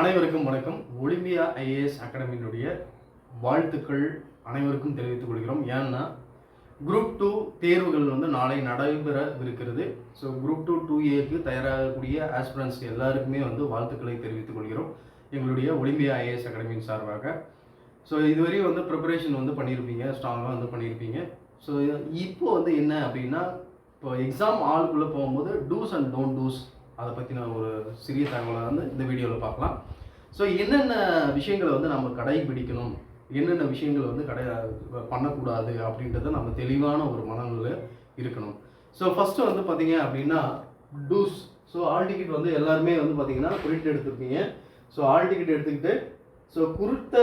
அனைவருக்கும் வணக்கம். Olympia IAS அகாடமியினுடைய வாழ்த்துக்கள் அனைவருக்கும் தெரிவித்துக் கொள்கிறோம். ஏன்னா குரூப் டூ தேர்வுகள் வந்து நாளை நடைபெறவிருக்கிறது. ஸோ குரூப் டூ டூ ஏக்கு தயாராகக்கூடிய ஆஸ்பிரன்ஸ் எல்லாருக்குமே வந்து வாழ்த்துக்களை தெரிவித்துக் கொள்கிறோம். எங்களுடைய ஒலிம்பியா ஐஏஎஸ் அகாடமியின் சார்பாக. ஸோ இதுவரையும் வந்து ப்ரிப்பரேஷன் வந்து பண்ணியிருப்பீங்க. ஸ்ட்ராங்காக வந்து பண்ணியிருப்பீங்க. ஸோ இப்போ வந்து என்ன அப்படின்னா இப்போ எக்ஸாம் ஆளுக்குள்ளே போகும்போது டூஸ் அண்ட் டோன்ட் டூஸ் அதை பற்றின ஒரு சிறிய தகவலை வந்து இந்த வீடியோவில் பார்க்கலாம். ஸோ என்னென்ன விஷயங்களை வந்து நம்ம கடைபிடிக்கணும்? என்னென்ன விஷயங்கள் வந்து கடை பண்ணக்கூடாது அப்படின்றத நம்ம தெளிவான ஒரு மனநிலை இருக்கணும். ஸோ ஃபஸ்ட்டு வந்து பார்த்தீங்க அப்படின்னா டூஸ் ஸோ ஆல் டிக்கெட் வந்து எல்லாருமே வந்து பார்த்தீங்கன்னா பிரிண்ட் எடுத்துருப்பீங்க. ஸோ ஆல் டிக்கெட் எடுத்துக்கிட்டு ஸோ குறித்த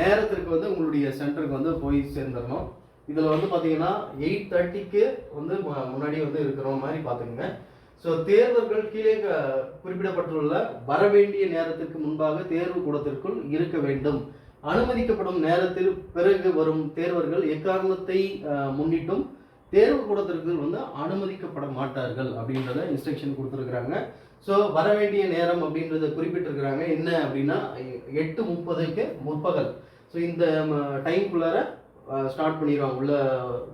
நேரத்திற்கு வந்து உங்களுடைய சென்டருக்கு வந்து போய் சேர்ந்துடணும் இதில் வந்து பார்த்தீங்கன்னா எயிட் தேர்ட்டிக்கு வந்து முன்னாடி வந்து இருக்கிற மாதிரி பார்த்துக்கோங்க ஸோ தேர்வர்கள் கீழே குறிப்பிடப்பட்டுள்ள குறிப்பிடப்பட்டுள்ள வரவேண்டிய நேரத்திற்கு முன்பாக தேர்வு கூடத்திற்குள் இருக்க வேண்டும். அனுமதிக்கப்படும் நேரத்தில் பிறகு வரும் தேர்வர்கள் எக்காரணத்தை முன்னிட்டும் தேர்வு கூடத்திற்கு வந்து அனுமதிக்கப்பட மாட்டார்கள் அப்படின்றத இன்ஸ்ட்ரக்ஷன் கொடுத்துருக்குறாங்க. ஸோ வர வேண்டிய நேரம் அப்படின்றத குறிப்பிட்டிருக்கிறாங்க. என்ன அப்படின்னா எட்டு முப்பதுக்கு முற்பகல். ஸோ இந்த டைம்குள்ளார ஸ்டார்ட் பண்ணிடுவாங்க உள்ள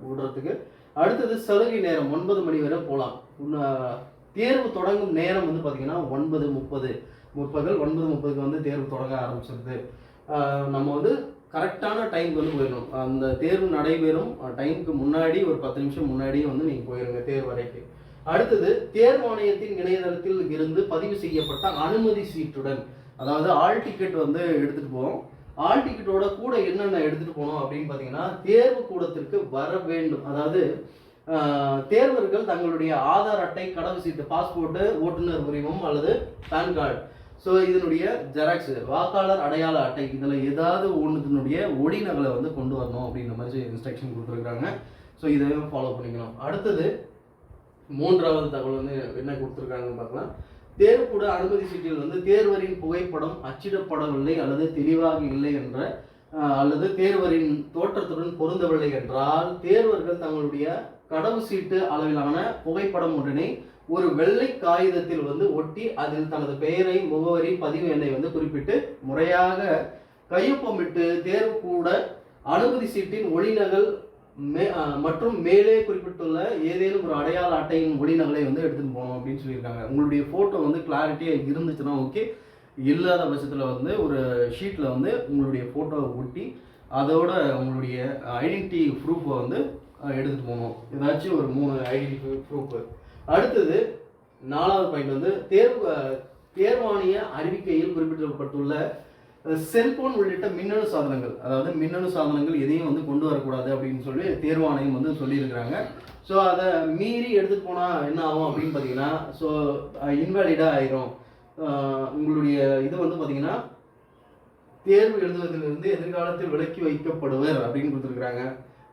விடுறதுக்கு. அடுத்தது சலுகை நேரம் ஒன்பது மணி வரை போகலாம். தேர்வு தொடங்கும் நேரம் வந்து பார்த்திங்கன்னா ஒன்பது முப்பது. முற்பகல் ஒன்பது முப்பதுக்கு வந்து தேர்வு தொடங்க ஆரம்பிச்சிருது. நம்ம வந்து கரெக்டான டைமுக்கு வந்து போயிடணும். அந்த தேர்வு நடைபெறும் டைமுக்கு முன்னாடி ஒரு பத்து நிமிஷம் முன்னாடியே வந்து நீங்கள் போயிடுங்க தேர்வு வரைக்கு அடுத்தது தேர்வாணையத்தின் இணையதளத்தில் இருந்து பதிவு செய்யப்பட்ட அனுமதி சீட்டுடன் அதாவது ஆல் டிக்கெட் வந்து எடுத்துகிட்டு போவோம். ஆல் டிக்கெட்டோட கூட என்னென்ன எடுத்துகிட்டு போனோம் அப்படின்னு பார்த்தீங்கன்னா தேர்வு கூடத்திற்கு வர வேண்டும். அதாவது தேர்வர்கள் தங்களுடைய ஆதார் அட்டை கடவு சீட்டு பாஸ்போர்ட்டு ஓட்டுநர் உரிமம் அல்லது பேன் கார்டு. ஸோ இதனுடைய ஜெராக்ஸ் வாக்காளர் அடையாள அட்டை இதில் ஏதாவது ஒன்றுத்தினுடைய ஒடிநகலை வந்து கொண்டு வரணும் அப்படின்ற மாதிரி இன்ஸ்ட்ரக்ஷன் கொடுத்துருக்காங்க ஸோ இதையும் ஃபாலோ பண்ணிக்கணும் அடுத்தது மூன்றாவது தகவல் வந்து என்ன கொடுத்துருக்காங்கன்னு பார்க்கலாம். தேர்வுக்கூட அனுமதி சீட்டில் வந்து தேர்வரின் புகைப்படம் அச்சிடப்படவில்லை அல்லது தெளிவாக இல்லை என்ற அல்லது தேர்வரின் தோற்றத்துடன் பொருந்தவில்லை என்றால் தேர்வர்கள் தங்களுடைய கடவு சீட்டு அளவிலான புகைப்படம் ஒன்றினை ஒரு வெள்ளை காகிதத்தில் வந்து ஒட்டி அதில் தனது பெயரை முகவரி பதிவு எண்ணை வந்து குறிப்பிட்டு முறையாக கையொப்பமிட்டு தேர்வு கூட அனுமதி சீட்டின் ஒளிநகல் மே மற்றும் மேலே குறிப்பிட்டுள்ள ஏதேனும் ஒரு அடையாள அட்டையின் ஒளிநகலை வந்து எடுத்துகிட்டு போகணும் அப்படின்னு சொல்லியிருக்காங்க. உங்களுடைய ஃபோட்டோ வந்து கிளாரிட்டியாக இருந்துச்சுன்னா ஓகே இல்லாத பட்சத்தில் வந்து ஒரு ஷீட்டில் வந்து உங்களுடைய ஃபோட்டோவை ஒட்டி அதோட உங்களுடைய ஐடென்டிட்டி ப்ரூஃபை வந்து எடுத்துகிட்டு போகணும். ஏதாச்சும் ஒரு மூணு ஐடி ப்ரூஃபு அடுத்தது நாலாவது பாயிண்ட் வந்து தேர்வு அஹ், தேர்வாணைய அறிவிக்கையில் குறிப்பிடப்பட்டுள்ள செல்போன் உள்ளிட்ட மின்னணு சாதனங்கள். அதாவது மின்னணு சாதனங்கள் எதையும் வந்து கொண்டு வரக்கூடாது அப்படின்னு சொல்லி தேர்வாணையம் வந்து சொல்லியிருக்கிறாங்க. ஸோ அதை மீறி எடுத்துகிட்டு போனால் என்ன ஆகும் அப்படின்னு பார்த்தீங்கன்னா ஸோ இன்வாலிடாக ஆயிரும். உங்களுடைய இது வந்து பார்த்தீங்கன்னா தேர்வு எழுதுவதிலிருந்து எதிர்காலத்தில் விலக்கி வைக்கப்படுவர் அப்படின்னு கொடுத்துருக்குறாங்க.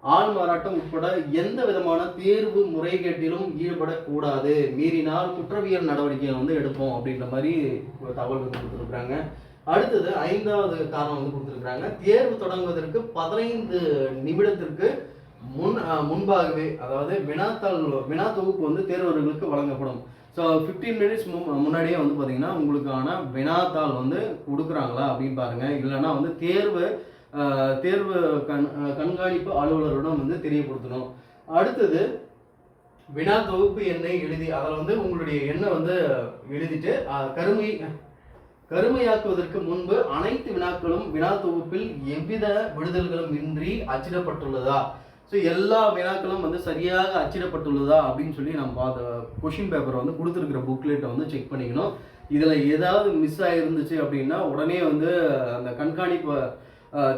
ஆண் மாறாட்டம் உட்பட எந்த விதமான தேர்வு முறைகேட்டிலும் ஈடுபடக்கூடாது. மீறினால் குற்றவியல் நடவடிக்கையை வந்து எடுப்போம் அப்படின்ற மாதிரி ஒரு தகவல் வந்து கொடுத்துருக்குறாங்க. அடுத்தது ஐந்தாவது காரணம் வந்து கொடுத்துருக்குறாங்க. தேர்வு தொடங்குவதற்கு பதினைந்து நிமிடத்திற்கு முன் முன்பாகவே அதாவது வினாத்தாள் வினா தொகுப்பு வந்து தேர்வர்களுக்கு வழங்கப்படும். ஸோ ஃபிஃப்டீன் மினிட்ஸ் முன்னாடியே வந்து பார்த்தீங்கன்னா உங்களுக்கான வினாத்தாள் வந்து கொடுக்குறாங்களா அப்படின்னு பாருங்கள் இல்லைன்னா வந்து தேர்வு தேர்வு கண் கண்காணிப்பு அலுவலருடன் வந்து தெரியப்படுத்தணும். அடுத்தது வினா தொகுப்பு எண்ணை எழுதி அதில் வந்து உங்களுடைய எண்ணை வந்து எழுதிட்டு கருமை கருமையாக்குவதற்கு முன்பு அனைத்து வினாக்களும் வினா தொகுப்பில் எவ்வித விடுதல்களும் இன்றி அச்சிடப்பட்டுள்ளதா? ஸோ எல்லா வினாக்களும் வந்து சரியாக அச்சிடப்பட்டுள்ளதா அப்படின்னு சொல்லி நம்ம பார்த்த கொஷின் பேப்பரை வந்து கொடுத்துருக்குற புக்லெட்டை வந்து செக் பண்ணிக்கணும். இதில் ஏதாவது மிஸ் ஆகிருந்துச்சு அப்படின்னா உடனே வந்து அந்த கண்காணிப்பு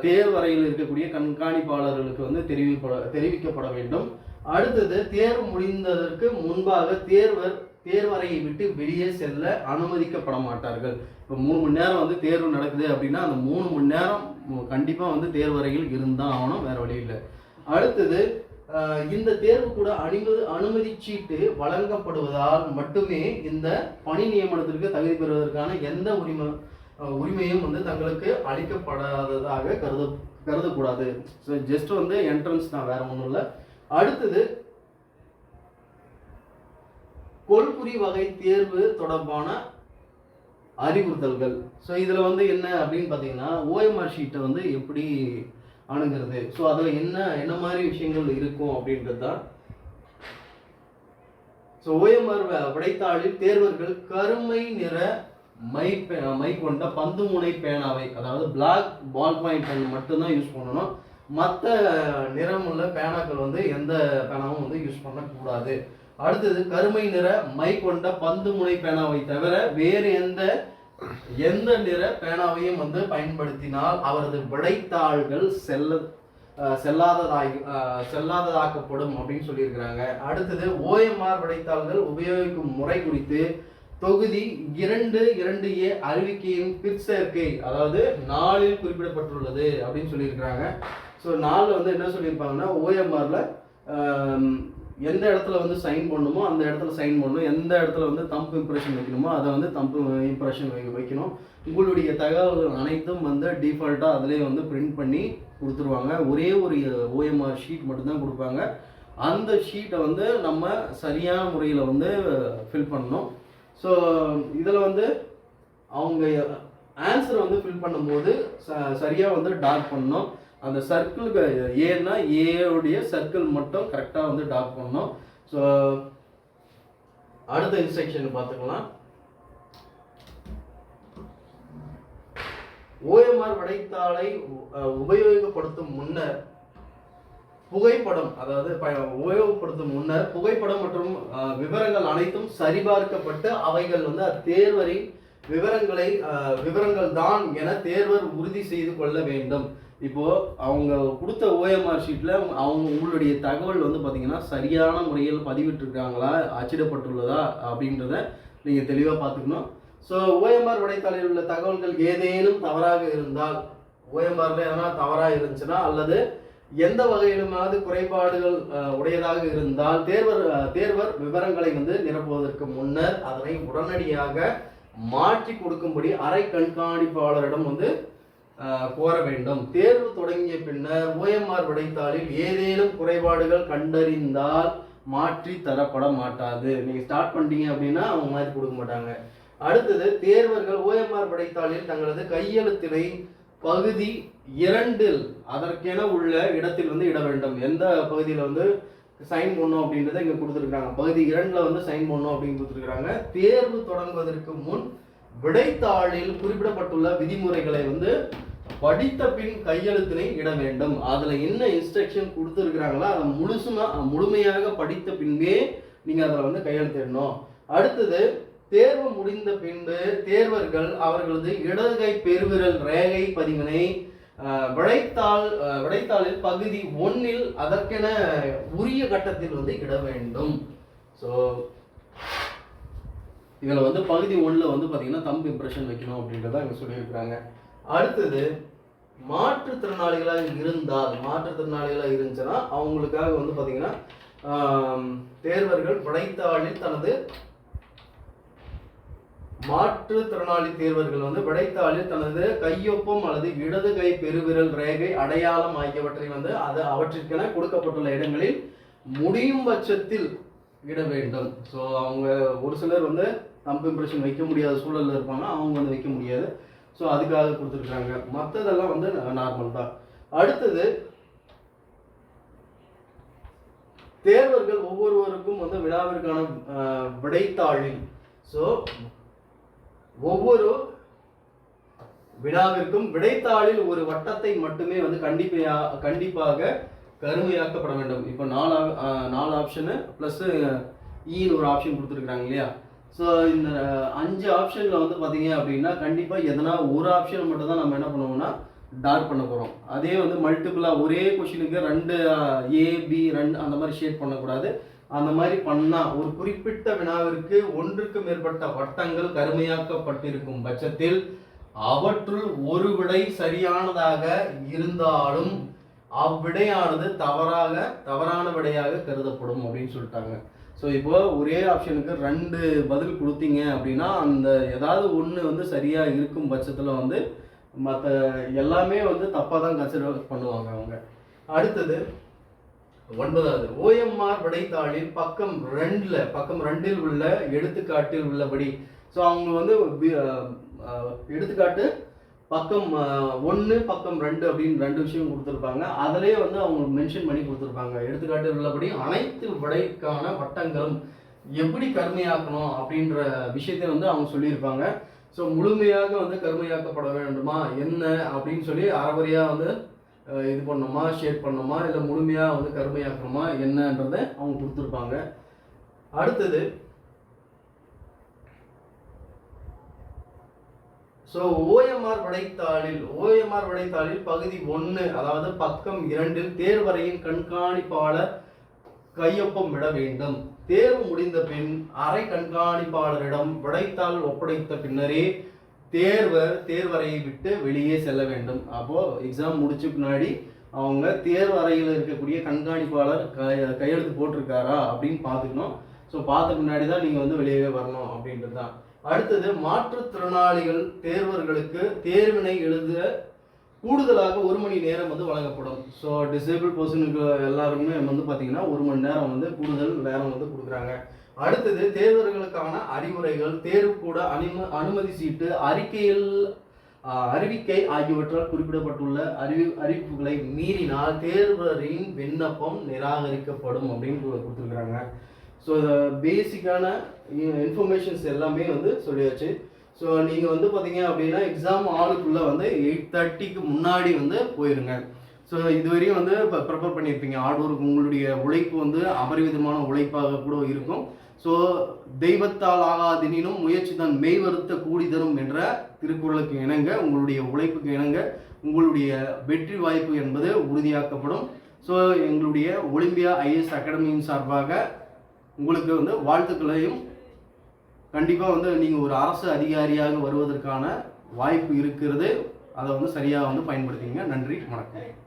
தேர்வறையில் இருக்கக்கூடிய கண்காணிப்பாளர்களுக்கு வந்து தெரிவிப்பட தெரிவிக்கப்பட வேண்டும். அடுத்தது தேர்வு முடிந்ததற்கு முன்பாக தேர்வர் தேர்வறையை விட்டு வெளியே செல்ல அனுமதிக்கப்பட மாட்டார்கள். இப்போ மூணு மணி நேரம் வந்து தேர்வு நடக்குது அப்படின்னா அந்த மூணு மணி நேரம் கண்டிப்பாக வந்து தேர்வறையில் இருந்தால் ஆகணும் வேறு வழி இல்லை. அடுத்தது இந்த தேர்வு கூட அனுமதி அனுமதி சீட்டு வழங்கப்படுவதால் மட்டுமே இந்த பணி நியமனத்திற்கு தகுதி பெறுவதற்கான எந்த உரிமை உரிமையும் வந்து தங்களுக்கு அளிக்கப்படாததாக கருத கருதக்கூடாது. ஸோ ஜஸ்ட் வந்து என்ட்ரன்ஸ் தான் வேற ஒன்றும் இல்லை. அடுத்தது கொள்புரி வகை தேர்வு தொடர்பான அறிவுறுத்தல்கள். ஸோ இதில் வந்து என்ன அப்படின்னு பார்த்தீங்கன்னா ஓஎம்ஆர் ஷீட்டை வந்து எப்படி அணுகிறது? ஸோ அதில் என்ன என்ன மாதிரி விஷயங்கள் இருக்கும் அப்படின்றது தான். ஸோ ஓஎம்ஆர் விடைத்தாளில் தேர்வர்கள் கருமை நிற மை பே மை கொண்ட பந்து முனை பேனாவை அதாவது பிளாக் பால் பாயிண்ட் பென் மட்டும்தான் யூஸ் பண்ணணும். மற்ற நிறமுள்ள பேனாக்கள் வந்து எந்த பேனாவும் வந்து யூஸ் பண்ணக்கூடாது. அடுத்தது கருமை நிற மை கொண்ட பந்து முனை பேனாவை தவிர வேறு எந்த எந்த நிற பேனாவையும் வந்து பயன்படுத்தினால் அவரது விடைத்தாள்கள் செல்ல செல்லாததாகி செல்லாததாக்கப்படும் அப்படின்னு சொல்லியிருக்கிறாங்க. அடுத்தது ஓஎம்ஆர் விடைத்தாள்கள் உபயோகிக்கும் முறை குறித்து தொகுதி இரண்டு இரண்டு ஏ அறிவிக்கையின் பிற்சேர்க்கை அதாவது நாளில் குறிப்பிடப்பட்டுள்ளது அப்படின்னு சொல்லியிருக்கிறாங்க. ஸோ நாளில் வந்து என்ன சொல்லியிருப்பாங்கன்னா ஓஎம்ஆரில் எந்த இடத்துல வந்து சைன் பண்ணணுமோ அந்த இடத்துல சைன் பண்ணணும் எந்த இடத்துல வந்து தம்ப் இம்ப்ரெஷன் வைக்கணுமோ அதை வந்து தம்ப் இம்ப்ரெஷன் வைக்கணும். உங்களுடைய தகவல்கள் அனைத்தும் வந்து டிஃபால்ட்டாக அதிலே வந்து பிரிண்ட் பண்ணி கொடுத்துருவாங்க. ஒரே ஒரு ஓஎம்ஆர் ஷீட் மட்டும்தான் கொடுப்பாங்க. அந்த ஷீட்டை வந்து நம்ம சரியான முறையில் வந்து ஃபில் பண்ணணும். ஸோ இதில் வந்து அவங்க ஆன்சர் வந்து ஃபில் பண்ணும்போது ச சரியாக வந்து டார்க் பண்ணணும். அந்த சர்க்கிளுக்கு ஏன்னா ஏடைய சர்க்கிள் மட்டும் கரெக்டாக வந்து டார்க் பண்ணணும். ஸோ அடுத்த இன்ஸ்ட்ரக்ஷன் பார்த்துக்கலாம். ஓஎம்ஆர் விடைத்தாளை உபயோகப்படுத்தும் முன்னர் புகைப்படம் அதாவது உபயோகப்படுத்தும் முன்னர் புகைப்படம் மற்றும் விவரங்கள் அனைத்தும் சரிபார்க்கப்பட்டு அவைகள் வந்து அத்தேர்வரின் விவரங்களை விவரங்கள் தான் என தேர்வர் உறுதி செய்து கொள்ள வேண்டும். இப்போ அவங்க கொடுத்த ஓஎம்ஆர் ஷீட்ல அவங்க உங்களுடைய தகவல் வந்து பாத்தீங்கன்னா சரியான முறையில் பதிவிட்டிருக்காங்களா அச்சிடப்பட்டுள்ளதா அப்படின்றத நீங்க தெளிவா பார்த்துக்கணும் ஸோ ஓஎம்ஆர் விடைத்தாளில் உள்ள தகவல்கள் ஏதேனும் தவறாக இருந்தால் ஓஎம்ஆர்ல எதனா தவறாக இருந்துச்சுன்னா அல்லது எந்த வகையிலுமாவது குறைபாடுகள் உடையதாக இருந்தால் தேர்வர் தேர்வர் விவரங்களை வந்து நிரப்புவதற்கு முன்னர் அதனை உடனடியாக மாற்றி கொடுக்கும்படி அரை கண்காணிப்பாளரிடம் வந்து கோர வேண்டும். தேர்வு தொடங்கிய பின்னர் ஓஎம்ஆர் விடைத்தாளில் ஏதேனும் குறைபாடுகள் கண்டறிந்தால் மாற்றி தரப்பட மாட்டாது. நீங்கள் ஸ்டார்ட் பண்ணிட்டீங்க அப்படின்னா அவங்க மாற்றி கொடுக்க மாட்டாங்க. அடுத்தது தேர்வர்கள் ஓஎம்ஆர் விடைத்தாளில் தங்களது கையெழுத்தினை பகுதி இரண்டில் அதற்கென உள்ள இடத்தில் வந்து இட வேண்டும். எந்த பகுதியில் வந்து சைன் பண்ணணும் அப்படின்றத இங்கே கொடுத்துருக்காங்க பகுதி இரண்டில் வந்து சைன் பண்ணணும் அப்படின்னு கொடுத்துருக்காங்க தேர்வு தொடங்குவதற்கு முன் விடைத்தாளில் குறிப்பிடப்பட்டுள்ள விதிமுறைகளை வந்து படித்த பின் கையெழுத்தினை இட வேண்டும். அதில் என்ன இன்ஸ்ட்ரக்ஷன் கொடுத்துருக்குறாங்களோ அதை முழுசுமா முழுமையாக படித்த பின்பே நீங்கள் அதில் வந்து கையெழுத்திடணும். அடுத்தது தேர்வு முடிந்த பின்பு தேர்வர்கள் அவர்களது இடதுகை பெருவிரல் ரேகை பதிவினை விடைத்தாள் விடைத்தாளில் பகுதி ஒன்னில் அதற்கென உரிய கட்டத்தில் வந்து இட வேண்டும். ஸோ இதில் வந்து பகுதி ஒன்றில் வந்து பார்த்தீங்கன்னா தம்பு இம்ப்ரெஷன் வைக்கணும் அப்படின்றத இங்கே சொல்லியிருக்கிறாங்க. அடுத்தது மாற்றுத்திறனாளிகளாக இருந்தால் மாற்றுத்திறனாளிகளாக இருந்துச்சுன்னா அவங்களுக்காக வந்து பார்த்தீங்கன்னா தேர்வர்கள் விடைத்தாளில் தனது மாற்றுத்திறனாளி தேர்வர்கள் வந்து விடைத்தாளில் தனது கையொப்பம் அல்லது இடது கை பெருவிரல் ரேகை அடையாளம் ஆகியவற்றை வந்து அது அவற்றிற்கென கொடுக்கப்பட்டுள்ள இடங்களில் முடியும் பட்சத்தில் இட வேண்டும். ஸோ அவங்க ஒரு சிலர் வந்து தம்ப் இம்ப்ரெஷன் வைக்க முடியாத சூழலில் இருப்பாங்க அவங்க வந்து வைக்க முடியாது. ஸோ அதுக்காக கொடுத்துருக்காங்க மற்றதெல்லாம் வந்து நார்மல் தான். அடுத்தது தேர்வர்கள் ஒவ்வொருவருக்கும் வந்து விழாவிற்கான விடைத்தாளில் ஸோ ஒவ்வொரு வினாவிற்கும் விடைத்தாளில் ஒரு வட்டத்தை மட்டுமே வந்து கண்டிப்பா கண்டிப்பாக கருமையாக்கப்பட வேண்டும். இப்போ நாலு ஆப்- நாலு ஆப்ஷனு ப்ளஸ் ஈன்னு ஒரு ஆப்ஷன் கொடுத்துருக்குறாங்க இல்லையா? ஸோ இந்த அஞ்சு ஆப்ஷனில் வந்து பார்த்தீங்க அப்படின்னா கண்டிப்பாக எதனா ஒரு ஆப்ஷன் மட்டும் தான் நம்ம என்ன பண்ணுவோம்னா டார்க் பண்ண போகிறோம் அதே வந்து மல்டிபிளாக ஒரே கொஷினுக்கு ரெண்டு ஏ பி ரெண்டு அந்த மாதிரி ஷேட் பண்ணக்கூடாது. அந்த மாதிரி பண்ணா ஒரு குறிப்பிட்ட வினாவிற்கு ஒன்றுக்கு மேற்பட்ட வட்டங்கள் கருமையாக்கப்பட்டிருக்கும் பட்சத்தில் அவற்றுள் ஒரு விடை சரியானதாக இருந்தாலும் அவ்விடையானது தவறாக தவறான விடையாக கருதப்படும் அப்படின்னு சொல்லிட்டாங்க. ஸோ இப்போ ஒரே ஆப்ஷனுக்கு ரெண்டு பதில் கொடுத்தீங்க அப்படின்னா அந்த ஏதாவது ஒன்று வந்து சரியாக இருக்கும் பட்சத்தில் வந்து மற்ற எல்லாமே வந்து தப்பாக தான் கன்சிடர் பண்ணுவாங்க அவங்க. அடுத்தது ஒன்பதாவது ஓஎம்ஆர் விடைத்தாளில் பக்கம் ரெண்டில் பக்கம் ரெண்டில் உள்ள எடுத்துக்காட்டில் உள்ளபடி. ஸோ அவங்க வந்து எடுத்துக்காட்டு பக்கம் ஒன்று பக்கம் ரெண்டு அப்படின்னு ரெண்டு விஷயம் கொடுத்துருப்பாங்க. அதிலே வந்து அவங்க மென்ஷன் பண்ணி கொடுத்துருப்பாங்க. எடுத்துக்காட்டு உள்ளபடி அனைத்து விடைக்கான வட்டங்களும் எப்படி கருமையாக்கணும் அப்படின்ற விஷயத்தை வந்து அவங்க சொல்லியிருப்பாங்க. ஸோ முழுமையாக வந்து கருமையாக்கப்பட வேண்டுமா? என்ன? அப்படின்னு சொல்லி அறவரையாக வந்து இது பண்ணணுமா ஷேட் பண்ணோமா இல்லை முழுமையாக வந்து கருமையாக்கணுமா என்னன்றதை அவங்க கொடுத்துருப்பாங்க. அடுத்தது ஸோ ஓஎம்ஆர் விடைத்தாளில் ஓஎம்ஆர் விடைத்தாளில் பகுதி ஒன்று அதாவது பக்கம் இரண்டில் தேர்வரையின் கண்காணிப்பாளர் கையொப்பம் விட வேண்டும். தேர்வு முடிந்த பின் அரை கண்காணிப்பாளரிடம் விடைத்தாள் ஒப்படைத்த பின்னரே தேர்வர் தேர்வறையை விட்டு வெளியே செல்ல வேண்டும். அப்போ எக்ஸாம் முடிச்ச பின்னாடி அவங்க தேர்வறையில் இருக்கக்கூடிய கண்காணிப்பாளர் க- கையெழுத்து போட்டிருக்காரா அப்படின்னு பார்த்துக்கணும். ஸோ பார்த்த பின்னாடி தான் நீங்கள் வந்து வெளியவே வரணும் அப்படின்றது தான் அடுத்தது மாற்றுத்திறனாளிகள் தேர்வர்களுக்கு தேர்வினை எழுத கூடுதலாக ஒரு மணி நேரம் வந்து வழங்கப்படும். ஸோ டிசேபிள் பர்சனுக்கு எல்லாருமே வந்து பார்த்தீங்கன்னா ஒரு மணி நேரம் வந்து கூடுதல் நேரம் வந்து கொடுக்குறாங்க. அடுத்தது தேர்வர்களுக்கான அறிவுரைகள் தேர்வு கூட அனும அனுமதி சீட்டு அறிக்கையில் அறிவிக்கை ஆகியவற்றால் குறிப்பிடப்பட்டுள்ள அறிவி அறிவிப்புகளை மீறினால் தேர்வரின் விண்ணப்பம் நிராகரிக்கப்படும் அப்படின்னு கொடுத்துருக்குறாங்க. ஸோ இதை பேசிக்கான இன்ஃபர்மேஷன்ஸ் எல்லாமே வந்து சொல்லியாச்சு. ஸோ நீங்கள் வந்து பார்த்தீங்க அப்படின்னா எக்ஸாம் ஆளுக்குள்ளே வந்து எயிட் தேர்ட்டிக்கு முன்னாடி வந்து போயிருங்க. ஸோ இதுவரையும் வந்து இப்போ ப்ரிப்பேர் பண்ணியிருப்பீங்க. ஹார்ட் ஒர்க் உங்களுடைய உழைப்பு வந்து அபரிவிதமான உழைப்பாக கூட இருக்கும். ஸோ தெய்வத்தால் ஆகாதினும் முயற்சி தான் மெய் வருத்த கூடி தரும் என்ற திருக்குறளுக்கு இணங்க உங்களுடைய உழைப்புக்கு இணங்க உங்களுடைய வெற்றி வாய்ப்பு என்பது உறுதியாக்கப்படும். ஸோ எங்களுடைய ஒலிம்பியா ஐஎஸ் அகாடமியின் சார்பாக உங்களுக்கு வந்து வாழ்த்துக்களையும் கண்டிப்பாக வந்து நீங்கள் ஒரு அரசு அதிகாரியாக வருவதற்கான வாய்ப்பு இருக்கிறது. அதை வந்து சரியாக வந்து பயன்படுத்திங்க நன்றி. வணக்கம்.